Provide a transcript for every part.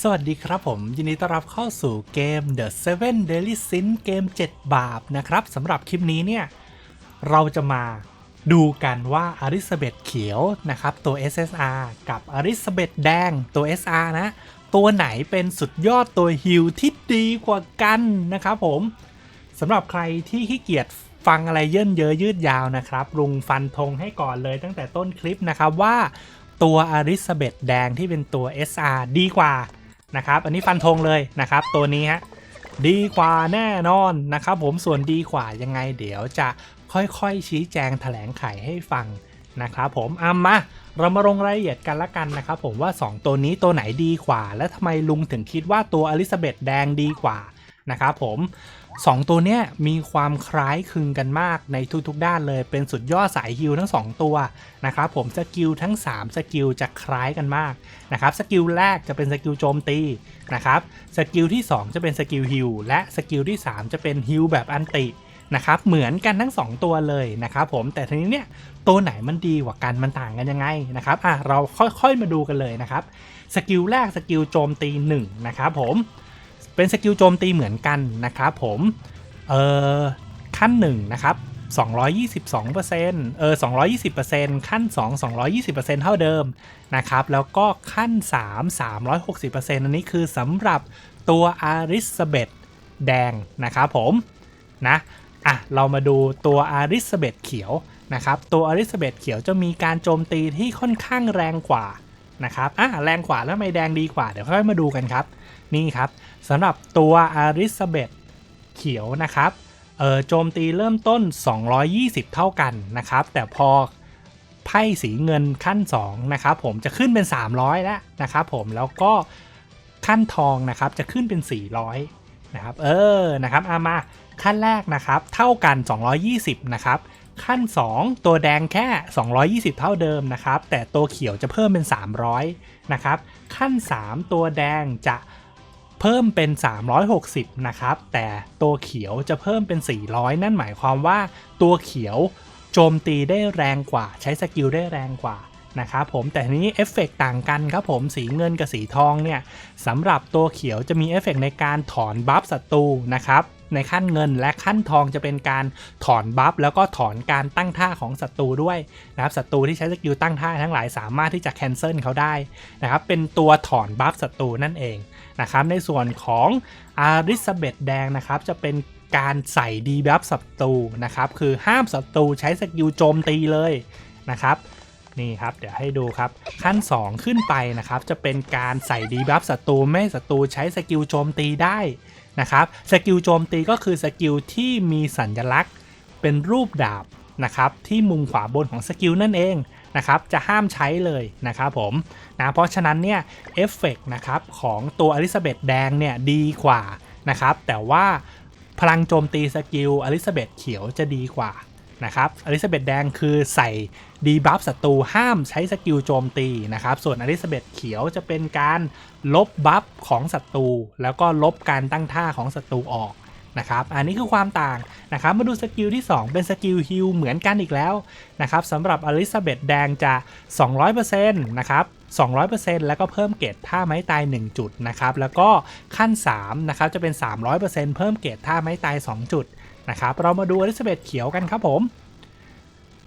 สวัสดีครับผมยินดีต้อนรับเข้าสู่เกม The Seven Daily Sin เกม 7 บาปนะครับสำหรับคลิปนี้เนี่ย เราจะมาดูกันว่าอริสเบตเขียวนะครับตัว SSR กับอริสเบตแดงตัว SR นะ ตัวไหนเป็นสุดยอดตัวฮิลที่ดีกว่ากันนะครับผมสำหรับใครที่ขี้เกียจฟังอะไรเยิ่นเยอะยืดยาวนะครับลุงฟันธงให้ก่อนเลยตั้งแต่ต้นคลิปนะครับว่าตัวอริสเบตแดงที่เป็นตัว SR ดีกว่า นะครับ อันนี้ฟันธงเลยนะครับ ตัวนี้ฮะดีกว่าแน่นอนนะครับผมส่วนดีกว่ายังไงเดี๋ยวจะค่อยๆ ชี้แจงแถลงไขให้ฟังนะครับผมอามาเรามาลงรายละเอียดกันละกันนะครับผมว่า 2 ตัวนี้ตัวไหนดีกว่า และทำไมลุงถึงคิดว่าตัวอลิซาเบธแดงดีกว่านะครับผม 2ตัวเนี้ยมีความคล้ายคลึงกันมากในทุกๆด้านเลยเป็นสุดยอดสายฮิลทั้ง 2 ตัวนะครับผมสกิลทั้ง 3 สกิลจะคล้ายกันมากนะครับสกิลแรกจะเป็นสกิลโจมตีนะครับสกิลที่ 2 จะเป็นสกิลฮิลและสกิลที่ 3 จะเป็นฮิลแบบอันตินะครับเหมือนกันทั้ง 2 ตัวเลยนะครับผมแต่ทีนี้เนี่ยตัวไหนมันดีกว่ากันมันต่างกันยังไงนะครับอะเราค่อยๆมาดูกันเลยนะครับสกิลแรกสกิลโจมตี1นะครับผม เป็นสกิลโจมตีเหมือนกันนะครับผมเอ่อขั้น1นะครับ222%เออ220%ขั้น 2 220%เท่าเดิมนะครับแล้วก็ขั้น 3 360%อันนี้คือสำหรับตัวอาริสเบตแดงนะครับผมนะอะเรามาดูตัวอาริสเบตเขียวนะครับตัวอาริสเบตเขียวจะมีการโจมตีที่ค่อนข้างแรงกว่านะครับอะแรงกว่าแล้วทำไมแดงดีกว่าเดี๋ยวค่อยมาดูกันครับ นี่ครับสำหรับตัวอาริสเบตเขียวนะครับโจมตีเริ่มต้น 220 เท่ากันนะครับ แต่พอไพ่สีเงินขั้น 2 นะครับผมจะขึ้นเป็น 300 แล้วนะครับผมแล้วก็ขั้นทองนะครับจะขึ้นเป็น 400 นะครับ เออนะครับเอามาขั้นแรกนะครับ เท่ากัน 220 นะครับ ขั้น 2 ตัวแดงแค่ 220 เท่าเดิมนะครับ แต่ตัวเขียวจะเพิ่มเป็น 300 นะครับ ขั้น 3 ตัวแดงจะ เพิ่มเป็น 360 นะครับ แต่ตัวเขียวจะเพิ่มเป็น 400 นั่นหมายความว่าตัวเขียวโจมตีได้แรงกว่า ใช้สกิลได้แรงกว่านะครับผมแต่นี้เอฟเฟกต่างกันครับผมสีเงินกับสีทองเนี่ยสำหรับตัวเขียวจะมีเอฟเฟกในการถอนบัฟศัตรูนะครับในขั้นเงินและขั้นทองจะเป็นการถอนบัฟแล้วก็ถอนการตั้งท่าของศัตรูด้วยนะครับศัตรูที่ใช้สกิลตั้งท่าทั้งหลายสามารถที่จะแคนเซิลเขาได้นะครับเป็นตัวถอนบัฟศัตรูนั่นเองนะครับในส่วนของอาริสเบตแดงนะครับจะเป็นการใส่ดีบัฟศัตรูนะครับคือห้ามศัตรูใช้สกิลโจมตีเลยนะครับนี่ครับเดี๋ยวให้ดูครับขั้น 2 ขึ้นไปนะครับจะเป็นการใส่ดีบัฟศัตรูไม่ศัตรูใช้สกิลโจมตีได้ นะครับสกิลโจมตีก็คือสกิลที่มีสัญลักษณ์เป็นรูปดาบนะครับที่มุมขวาบนของสกิลนั่นเองนะครับจะห้ามใช้เลยนะครับผมนะเพราะฉะนั้นเนี่ยเอฟเฟกนะครับของตัวอลิซาเบธแดงเนี่ยดีกว่านะครับแต่ว่าพลังโจมตีสกิลอลิซาเบธเขียวจะดีกว่า นะครับอลิซาเบธแดงคือใส่ดีบัฟศัตรูห้ามใช้สกิลโจมตีนะครับ ส่วนอลิซาเบธเขียวจะเป็นการลบบัฟของศัตรูแล้วก็ลบการตั้งท่าของศัตรูออกนะครับ อันนี้คือความต่างนะครับ มาดูสกิลที่ 2 เป็นสกิลฮิลเหมือนกันอีกแล้วนะครับสำหรับอลิซาเบธแดงจะ 200%นะครับ200%แล้วก็เพิ่มเกรดท่าไม้ตาย 1 จุดนะครับ แล้วก็ขั้น3นะครับจะเป็น 300%เพิ่มเกรดท่าไม้ตาย 2 จุด นะครับ เรามาดูอลิซาเบธเขียวกันครับผม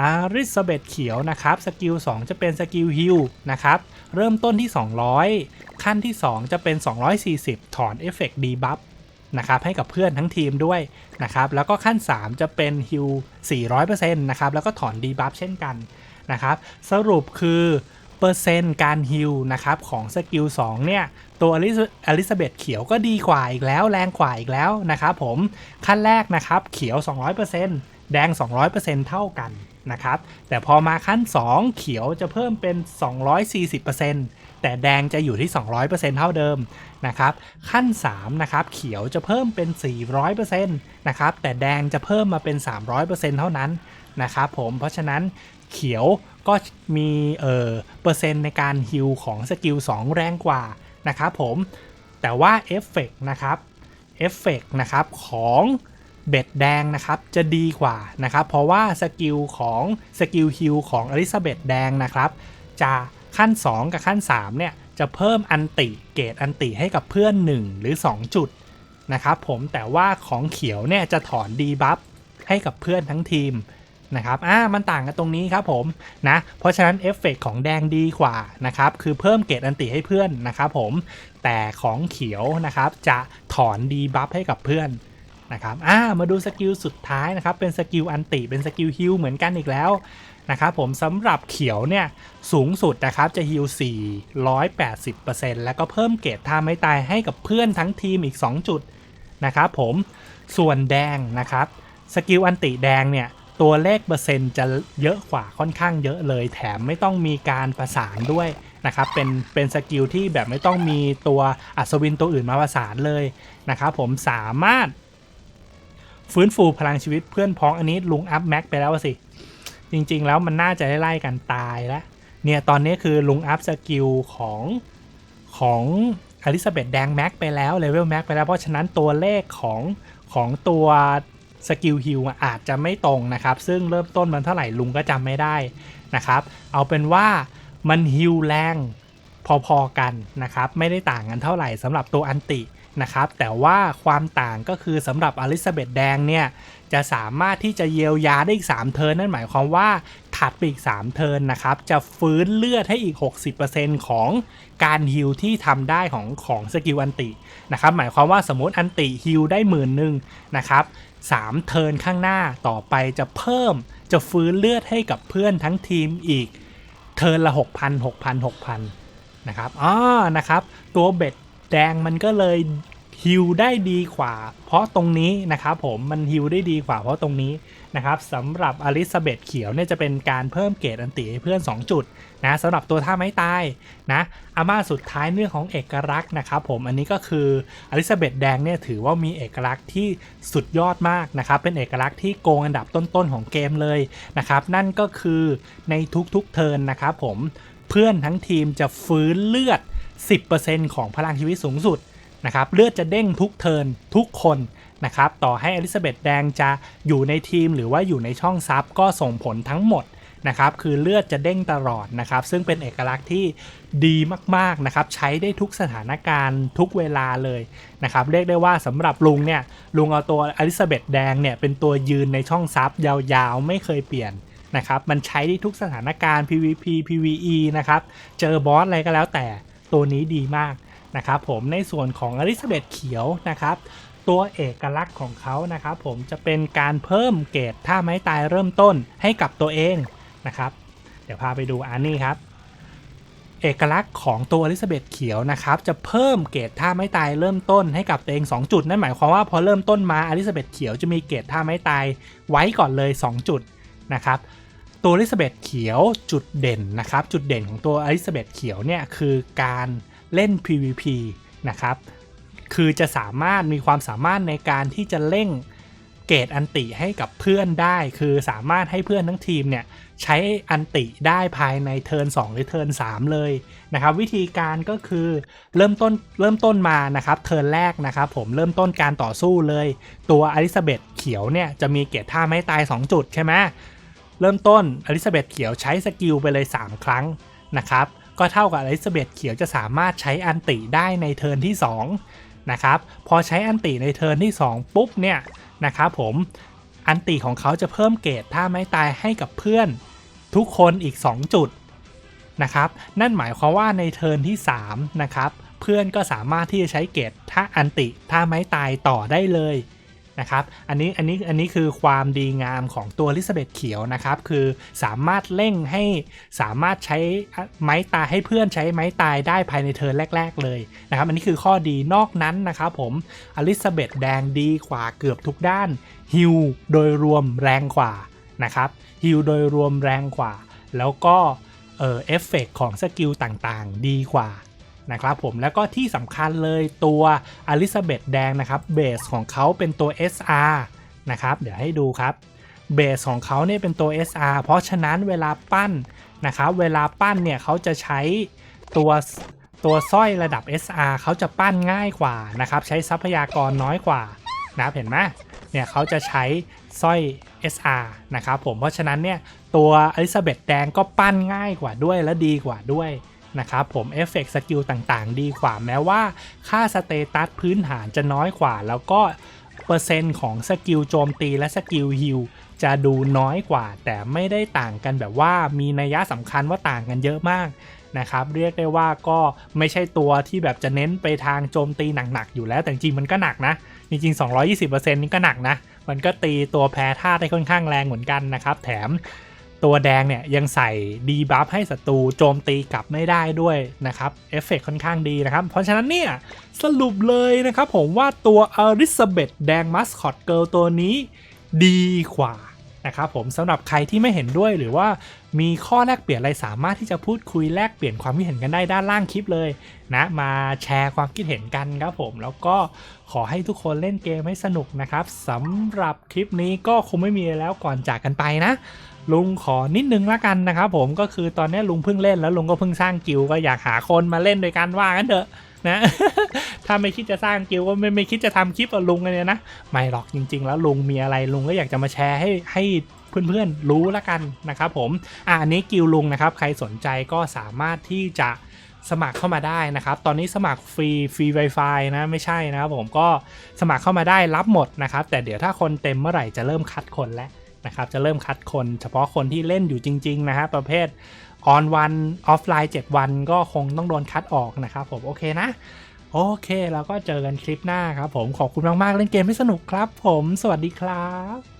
อาริซาเบธเขียวนะครับสกิล 2 จะเป็นสกิลฮิลนะครับเริ่มต้นที่ 200 ขั้นที่ 2 จะเป็น 240 ถอนเอฟเฟกต์ดีบัฟนะครับให้กับเพื่อนทั้งทีมด้วยนะครับแล้วก็ขั้น 3 จะเป็นฮิล400%นะครับแล้วก็ถอนดีบัฟเช่นกันนะครับสรุปคือเปอร์เซ็นต์การฮิลนะครับของสกิล2เนี่ย ตัวอลิซาเบธเขียวก็ดีกว่าอีกแล้ว แรงกว่าอีกแล้วนะครับผมขั้นแรกนะครับเขียว 200%แดง 200%เท่ากันนะครับแต่พอมาขั้น 2 เขียวจะเพิ่มเป็น 240%แต่แดงจะอยู่ที่ 200%เท่าเดิมนะครับขั้น3นะครับเขียวจะเพิ่มเป็น 400%นะครับแต่แดงจะเพิ่มมาเป็น 300%เท่านั้นนะครับผมเพราะฉะนั้นเขียวก็มีเอ่อเปอร์เซ็นต์ในการฮิลของสกิล 2 แรงกว่า นะครับผมแต่ว่าเอฟเฟกนะครับเอฟเฟกนะครับของเบ็ดแดงนะครับจะดีกว่านะครับ เพราะว่าสกิลของสกิลฮิลของอลิซาเบธแดงนะครับจะขั้น 2 กับขั้น 3 เนี่ย จะเพิ่มอันติเกรดอันติให้กับเพื่อน 1 หรือ 2 จุดนะครับผมแต่ว่าของเขียวเนี่ยจะถอนดีบัฟให้กับเพื่อนทั้งทีม นะครับอ่ามันต่างกันตรงนี้ครับผมนะเพราะฉะนั้นเอฟเฟกของแดงดีกว่านะครับคือเพิ่มเกรดอันติให้เพื่อนนะครับผมแต่ของเขียวนะครับจะถอนดีบัฟให้กับเพื่อนนะครับอ่ามาดูสกิลสุดท้ายนะครับเป็นสกิลอันติเป็นสกิลฮิลเหมือนกันอีกแล้วนะครับผมสำหรับเขียวเนี่ยสูงสุดนะครับจะฮิล480%แล้วก็เพิ่มเกรดท่าไม่ตายให้กับเพื่อนทั้งทีมอีก 2 จุดนะครับผมส่วนแดงนะครับสกิลอันติแดงเนี่ย ตัวเลขเปอร์เซ็นต์จะเยอะกว่าค่อนข้างเยอะเลย แถมไม่ต้องมีการประสานด้วยนะครับเป็นเป็นสกิลที่แบบไม่ต้องมีตัวอัศวินตัวอื่นมาประสานเลยนะครับผมสามารถ ฟื้นฟูพลังชีวิตเพื่อนพ้องอันนี้ลุงอัพแม็กไปแล้วสิ จริงๆแล้วมันน่าจะไล่กันตายแล้วเนี่ยตอนนี้คือลุงอัพสกิลของของอลิซาเบธแดงแม็กไปแล้วเลเวลแม็กไปแล้วเพราะฉะนั้นตัวเลขของของตัว สกิลฮิลอาจจะไม่ตรงนะครับ ซึ่งเริ่มต้นมันเท่าไหร่ลุงก็จำไม่ได้นะครับ เอาเป็นว่ามันฮิลแรงพอๆกันนะครับ ไม่ได้ต่างกันเท่าไหร่สำหรับตัวอันตินะครับ แต่ว่าความต่างก็คือสำหรับอลิซาเบธแดงเนี่ย จะสามารถที่จะเยียวยาได้อีก 3 เทิร์นนั่นหมายความว่าถัดไปอีก 3 เทิร์นนะครับ จะฟื้นเลือดให้อีก 60%ของการฮิลที่ทำได้ของของสกิลอันตินะครับ หมายความว่าสมมติอันติฮิลได้หมื่นหนึ่งนะครับ3เทิร์นข้างหน้าต่อไปจะเพิ่มจะฟื้นเลือดให้กับเพื่อนทั้งทีมอีกเทิร์นละ 6,000 6,000 6,000นะครับอ๋อนะครับ ตัวเบ็ดแดงมันก็เลย ฮิลได้ดีกว่า เพราะตรงนี้นะครับผมมันฮิลได้ดีกว่าเพราะตรงนี้นะครับสำหรับอลิซาเบธเขียวเนี่ยจะเป็นการเพิ่มเกรดอันติให้เพื่อน 2 จุดนะสำหรับตัวท่าไม้ตายนะอาม่าสุดท้ายเรื่องของเอกลักษณ์นะครับผมอันนี้ก็คืออลิซาเบธแดงเนี่ยถือว่ามีเอกลักษณ์ที่สุดยอดมากนะครับเป็นเอกลักษณ์ที่โกงอันดับต้นๆของเกมเลยนะครับนั่นก็คือในทุกๆเทิร์นนะครับผมเพื่อนทั้งทีมจะฟื้นเลือด 10%ของพลังชีวิตสูงสุด นะครับเลือดจะเด้งทุกเทินทุกคนนะครับต่อให้อลิซาเบธแดงจะอยู่ในทีมหรือว่าอยู่ในช่องซับก็ส่งผลทั้งหมดนะครับคือเลือดจะเด้งตลอดนะครับ ซึ่งเป็นเอกลักษณ์ที่ดีมากๆนะครับ ใช้ได้ทุกสถานการณ์ทุกเวลาเลยนะครับ เรียกได้ว่าสำหรับลุงเนี่ย ลุงเอาตัวอลิซาเบธแดงเนี่ย เป็นตัวยืนในช่องซับยาวๆ ไม่เคยเปลี่ยนนะครับ มันใช้ได้ทุกสถานการณ์ PVP PVE นะครับ เจอบอสอะไรก็แล้วแต่ตัวนี้ดีมาก นะครับผมในส่วนของอลิซาเบธเขียวนะครับตัวเอกลักษณ์ของเขานะครับผมจะเป็นการเพิ่มเกรดท่าไม้ตายเริ่มต้นให้กับตัวเองนะครับ เดี๋ยวพาไปดูอันนี้ครับ เอกลักษณ์ของตัวอลิซาเบธเขียวนะครับจะเพิ่มเกรดท่าไม้ตายเริ่มต้นให้กับตัวเอง 2 จุด นั่นหมายความว่าพอเริ่มต้นมาอลิซาเบธเขียวจะมีเกรดท่าไม้ตายไว้ก่อนเลย 2 จุดนะครับตัวอลิซาเบธเขียวจุดเด่นนะครับจุดเด่นของตัวอลิซาเบธเขียวเนี่ยคือการ เล่น PVP นะครับ คือจะสามารถมีความสามารถในการที่จะเร่งเกรดอันติให้กับเพื่อนได้ คือสามารถให้เพื่อนทั้งทีมเนี่ยใช้อันติได้ภายในเทิร์น2หรือเทิร์น3เลยนะครับ วิธีการก็คือเริ่มต้นเริ่มต้นมานะครับเทิร์นแรกนะครับผมเริ่มต้นการต่อสู้เลย ตัวอลิซาเบธเขียวเนี่ยจะมีเกรดท่าไม่ตาย 2 จุดใช่ไหมเริ่มต้นอลิซาเบธเขียวใช้สกิลไปเลย 3 ครั้งนะครับ ก็เท่ากับอลิซาเบธเขียวจะสามารถใช้อันติได้ในเทิร์นที่2นะครับพอใช้อันติในเทิร์นที่ 2 ปุ๊บเนี่ยนะครับผมอันติของเขาจะเพิ่มเกรดท่าไม้ตายให้กับเพื่อนทุกคนอีก 2 จุดนะครับนั่นหมายความว่าในเทิร์นที่3นะครับเพื่อนก็สามารถที่จะใช้เกรดท่าอันติท่าไม้ตายต่อได้เลย นะครับ อันนี้อันนี้อันนี้คือความดีงามของตัวลิซาเบธเขียวนะครับ คือสามารถเร่งให้สามารถใช้ไม้ตายให้เพื่อนใช้ไม้ตายได้ภายในเทิร์นแรก ๆ เลยนะครับ อันนี้คือข้อดีนอกนั้นนะครับผมอลิซาเบธแดงดีกว่าเกือบทุกด้านฮิลโดยรวมแรงกว่านะครับฮิลโดยรวมแรงกว่า แล้วก็เออเอฟเฟกของสกิลต่างๆ ดีกว่า นะครับผมแล้วก็ที่สำคัญเลยตัวอลิซาเบธแดงนะครับเบสของเขาเป็นตัว SR นะครับเดี๋ยวให้ดูครับเบสของเขาเนี่ยเป็นตัว SR เพราะฉะนั้นเวลาปั้นนะครับเวลาปั้นเนี่ยเขาจะใช้ตัวตัวสร้อยระดับ SR เขาจะปั้นง่ายกว่านะครับใช้ทรัพยากรน้อยกว่านะเห็นไหมเนี่ยเขาจะใช้สร้อย SR นะครับผมเพราะฉะนั้นเนี่ยตัวอลิซาเบธแดงก็ปั้นง่ายกว่าด้วยและดีกว่าด้วย นะครับผมเอฟเฟกต์สกิลต่างๆ ดีกว่าแม้ว่าค่าสเตตัสพื้นฐานจะน้อยกว่า แล้วก็เปอร์เซ็นต์ของสกิลโจมตีและสกิลฮิลจะดูน้อยกว่า แต่ไม่ได้ต่างกันแบบว่ามีนัยยะสำคัญว่าต่างกันเยอะมากนะครับเรียกได้ว่าก็ไม่ใช่ตัวที่แบบจะเน้นไปทางโจมตีหนักๆอยู่แล้ว แต่จริงมันก็หนักนะ จริงๆ 220%นี่ก็หนักนะ มันก็ตีตัวแพ้ธาตุได้ค่อนข้างแรงเหมือนกันนะครับ แถม ตัวแดงเนี่ยยังใส่ดีบัฟให้ศัตรูโจมตีกลับไม่ได้ด้วยนะครับเอฟเฟกค่อนข้างดีนะครับ เพราะฉะนั้นเนี่ยสรุปเลยนะครับผมว่าตัวอลิซาเบธแดงมัสคอตเกิลตัวนี้ดีกว่านะครับผมสำหรับใครที่ไม่เห็นด้วยหรือว่ามีข้อแลกเปลี่ยนอะไรสามารถที่จะพูดคุยแลกเปลี่ยนความคิดเห็นกันได้ด้านล่างคลิปเลยนะมาแชร์ความคิดเห็นกันครับผม แล้วก็ขอให้ทุกคนเล่นเกมให้สนุกนะครับสำหรับคลิปนี้ก็คงไม่มีแล้วก่อนจากกันไปนะ ลุงขอนิดนึงละกันนะครับผมก็คือตอนนี้ลุงเพิ่งเล่นแล้วลุงก็เพิ่งสร้างกิลก็อยากหาคนมาเล่นโดยการว่ากันเถอะนะ ถ้าไม่คิดจะสร้างกิลก็ไม่ไม่คิดจะทำคลิปกับลุงเลยนะ ไม่หรอกจริง ๆ แล้วลุงมีอะไรลุงก็อยากจะมาแชร์ให้ให้เพื่อนๆรู้ละกันนะครับผมอะอันนี้กิลลุงนะครับ ใครสนใจก็สามารถที่จะสมัครเข้ามาได้นะครับ ตอนนี้สมัครฟรีฟรี Wi-Fi นะไม่ใช่นะครับผมก็สมัครเข้ามาได้รับหมดนะครับ แต่เดี๋ยวถ้าคนเต็มเมื่อไหร่จะเริ่มคัดคนแล้ว นะครับจะเริ่มคัดคนเฉพาะคนที่เล่นอยู่จริง ๆ นะฮะประเภทออนวันออฟไลน์7วันก็คงต้องโดนคัดออกนะครับผมโอเคนะ โอเคเราก็เจอกันคลิปหน้าครับผมขอบคุณมาก ๆ เล่นเกมให้สนุกครับผม สวัสดีครับ